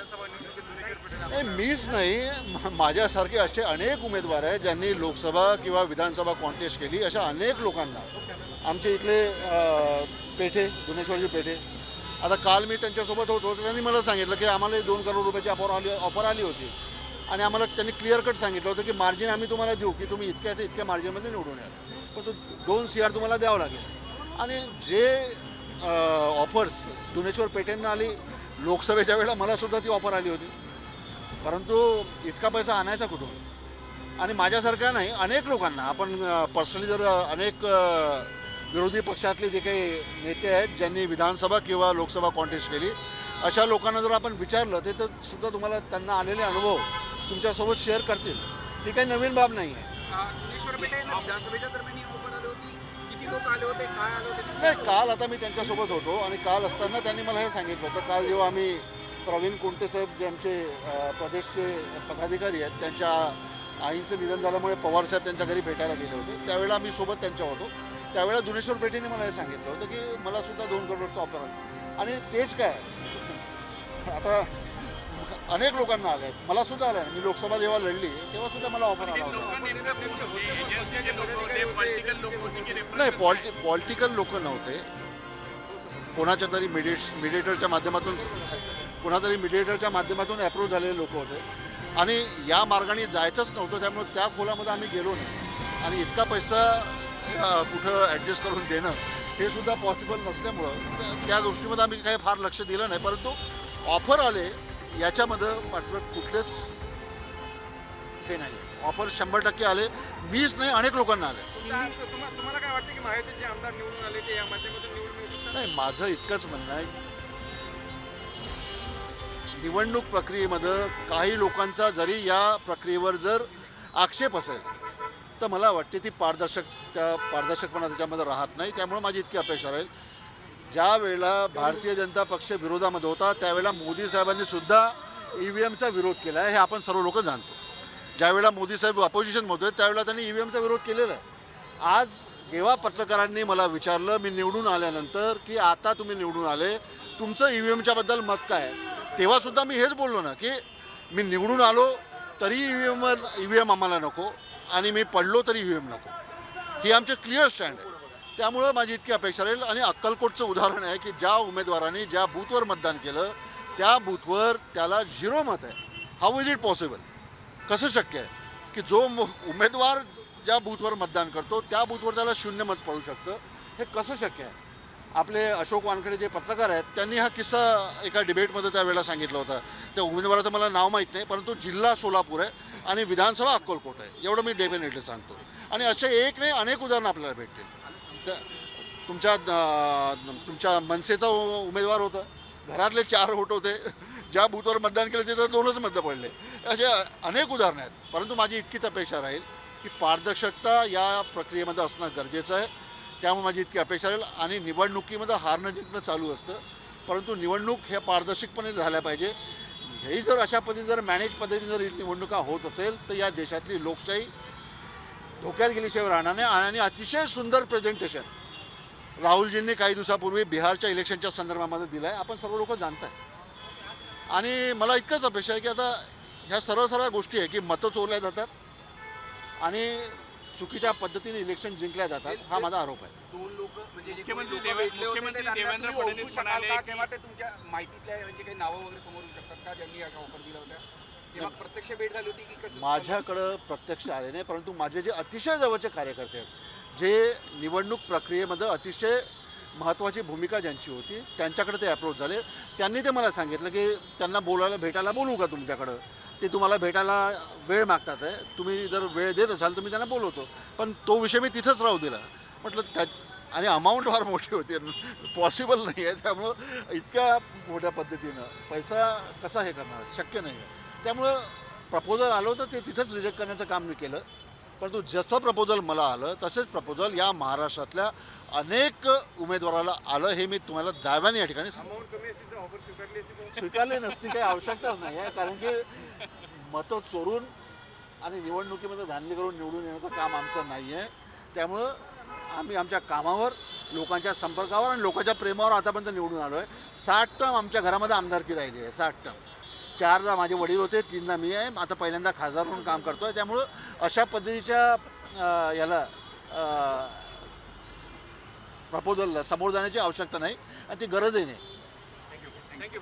नाही मीच नाही. माझ्यासारखे असे अनेक उमेदवार आहेत ज्यांनी लोकसभा किंवा विधानसभा कॉन्टेस्ट केली अशा अनेक लोकांना. आमचे इथले पेठे गुन्हेश्वरजी पेठे. आता काल मी त्यांच्यासोबत होतो त्यांनी मला सांगितलं की आम्हाला दोन करोड रुपयाची ऑफर आली ऑफर आली होती. आणि आम्हाला त्यांनी क्लिअर कट सांगितलं होतं की मार्जिन आम्ही तुम्हाला देऊ की तुम्ही इतक्या ते इतक्या मार्जिनमध्ये निवडून याल. पण तो दोन सी आर तुम्हाला द्यावं लागेल. आणि जे ऑफर्स दुनेश्वर पेठेंना आली लोकसभेच्या वेळेला मला सुद्धा ती ऑफर आली होती. परंतु इतका पैसा आणायचा कुठून? आणि माझ्यासारख्या नाही अनेक लोकांना आपण पर्सनली जर अनेक विरोधी पक्षातले जे काही नेते आहेत ज्यांनी विधानसभा किंवा लोकसभा कॉन्टेस्ट केली अशा लोकांना जर आपण विचारलं ते तर सुद्धा तुम्हाला त्यांना आलेले अनुभव तुमच्यासोबत शेअर करतील. ही काही नवीन बाब नाही आहे लोक आले होते काय आले होते नाही काल आता मी त्यांच्यासोबत होतो आणि काल असताना त्यांनी मला हे सांगितलं होतं. काल जेव्हा आम्ही प्रवीण कुंटे साहेब जे आमचे प्रदेशचे पदाधिकारी आहेत त्यांच्या आईंचं निधन झाल्यामुळे पवारसाहेब त्यांच्या घरी भेटायला गेले होते. त्यावेळेला आम्ही सोबत त्यांच्या होतो. त्यावेळेला दुनेश्वर पेठेने मला हे सांगितलं होतं की मला सुद्धा दोन करोडचं ऑफर आला. आणि तेच काय? आता अनेक लोकांना आले आहेत. मला सुद्धा आलं मी लोकसभा जेव्हा लढली तेव्हा सुद्धा मला ऑफर आला होता. नाही पॉलिटि पॉलिटिकल लोक नव्हते. कोणाच्या तरी मिडिएट मिडिएटरच्या माध्यमातून कोणातरी मिडिएटरच्या माध्यमातून अप्रोच झालेले लोक होते. आणि या मार्गाने जायचंच नव्हतं त्यामुळे त्या खोलामध्ये आम्ही गेलो नाही. आणि इतका पैसा कुठं ॲडजस्ट करून देणं हे सुद्धा पॉसिबल नसल्यामुळं त्या- त्या गोष्टीमध्ये आम्ही काही फार लक्ष दिलं नाही. परंतु ऑफर आले याच्यामध्ये मात्र कुठलेच हे नाही. ऑफर शंभर टक्के आले. मीच नाही अनेक लोकांना आले. तुम्हाला काय वाटतं की महायुतीचे आमदार निवडून आले ते या माध्यमातून निवडून नाही माझं इतकंच म्हणणं आहे. निवडणूक प्रक्रियेमध्ये काही लोकांचा जरी या प्रक्रियेवर जर आक्षेप असेल तर मला वाटते ती पारदर्शक त्या पारदर्शकपणा त्याच्यामध्ये राहत नाही. त्यामुळे माझी इतकी अपेक्षा राहील. ज्या वेळेला भारतीय जनता पक्ष विरोधामध्ये होता त्यावेळेला मोदी साहेबांनी सुद्धा ई व्ही एमचा विरोध केला आहे हे आपण सर्व लोक जाणतो. ज्यावेळेला मोदी साहेब अपोजिशनमध्ये होते त्यावेळेला त्यांनी ई व्ही एमचा विरोध केलेला आहे. आज जेव्हा पत्रकारांनी मला विचारलं मी निवडून आल्यानंतर की आता तुम्ही निवडून आले तुमचं ई व्ही एमच्याबद्दल मत काय आहे? तेव्हासुद्धा मी हेच बोललो ना की मी निवडून आलो तरी ई व्ही एमवर ई व्ही एम आम्हाला नको आणि मी पडलो तरी ई व्ही एम नको. ही आमचे क्लिअर स्टँड आहे. त्यामुळं माझी इतकी अपेक्षा राहील. आणि अक्कलकोटचं उदाहरण आहे की ज्या उमेदवारांनी ज्या बूथवर मतदान केलं त्या बूथवर त्याला झिरो मत आहे. हाऊ इज इट पॉसिबल कसं शक्य आहे? की जो उमेदवार ज्या बूथवर मतदान करतो त्या बूथवर त्याला शून्य मत पडू शकतं? हे कसं शक्य आहे? आपले अशोक वानखडे जे पत्रकार आहेत त्यांनी हा किस्सा एका डिबेटमध्ये त्यावेळेला सांगितलं होतं. त्या उमेदवाराचं मला नाव माहीत नाही परंतु जिल्हा सोलापूर आहे आणि विधानसभा अक्कलकोट आहे. एवढं मी डेफिनेटली सांगतो. आणि असे एक नाही अनेक उदाहरणं आपल्याला भेटतील. तुमच्या तुमच्या मनसेचा उमेदवार होता. घरातले चार वोट होते. ज्या बूथवर मतदान केलं तिथं दोनच मतं पडले. असे अनेक उदाहरणं आहेत. परंतु माझी इतकीच अपेक्षा राहील की पारदर्शकता या प्रक्रियेमध्ये असणं गरजेचं आहे. त्यामुळे माझी इतकी अपेक्षा राहील. आणि निवडणुकीमध्ये हारणं जिंकणं चालू असतं. परंतु निवडणूक ह्या पारदर्शकपणे झाल्या पाहिजे. हेही जर अशा पद्धतीने जर मॅनेज पद्धतीने जर निवडणुका होत असेल तर या देशातली लोकशाही धोक्यात गेल्याशिवाय राहणार नाही. आणि अतिशय सुंदर प्रेझेंटेशन राहुलजींनी काही दिवसापूर्वी बिहारच्या इलेक्शनच्या संदर्भामध्ये दिलं आहे आपण सर्व लोक जाणताय. आणि मला इतकंच अपेक्षा आहे की आता ह्या सर्व सर्व गोष्टी आहे की मतं चोरल्या जातात आणि चुकीच्या पद्धतीने इलेक्शन जिंकल्या जातात हा माझा आरोप आहे. दोन लोक म्हणजे माहितीतल्या म्हणजे नावं वगैरे समोर येऊ शकतात का? ज्यांनी ऑफर दिल्या होत्या? प्रत्यक्ष भेट झाली होती की माझ्याकडं प्रत्यक्ष आले नाही परंतु माझे जे अतिशय जवळचे कार्यकर्ते आहेत जे निवडणूक प्रक्रियेमध्ये अतिशय महत्त्वाची भूमिका ज्यांची होती त्यांच्याकडे ते अप्रोच झाले. त्यांनी ते मला सांगितलं की त्यांना बोलायला भेटायला बोलू का तुमच्याकडं? ते तुम्हाला भेटायला वेळ मागतात आहे. तुम्ही जर वेळ देत असाल तर मी त्यांना बोलवतो. पण तो विषय मी तिथंच राहू दिला. म्हटलं त्या आणि अमाऊंट फार मोठी होती. पॉसिबल नाही आहे त्यामुळं इतक्या मोठ्या पद्धतीनं पैसा कसा हे करणार? शक्य नाही आहे. त्यामुळं प्रपोजल आलं होतं ते तिथंच रिजेक्ट करण्याचं काम मी केलं. परंतु जसं प्रपोजल मला आलं तसेच प्रपोजल या महाराष्ट्रातल्या अनेक उमेदवाराला आलं हे मी तुम्हाला दाव्याने या ठिकाणी सांगतो. स्वीकारली नसती काही आवश्यकताच नाही आहे कारण की मतं चोरून आणि निवडणुकीमध्ये धान्य करून निवडून येण्याचं काम आमचं नाही आहे. त्यामुळं आम्ही आमच्या कामावर लोकांच्या संपर्कावर आणि लोकांच्या प्रेमावर आतापर्यंत निवडून आलो आहे साठ टर्म आमच्या घरामध्ये आमदारकी राहिली आहे साठ टर्म. चारला माझे वडील होते तीनदा मी आहे. आता पहिल्यांदा खासदार म्हणून काम करतो आहे त्यामुळं अशा पद्धतीच्या याला प्रपोजलला समोर जाण्याची आवश्यकता नाही आणि ती गरजही नाही. Thank you thank you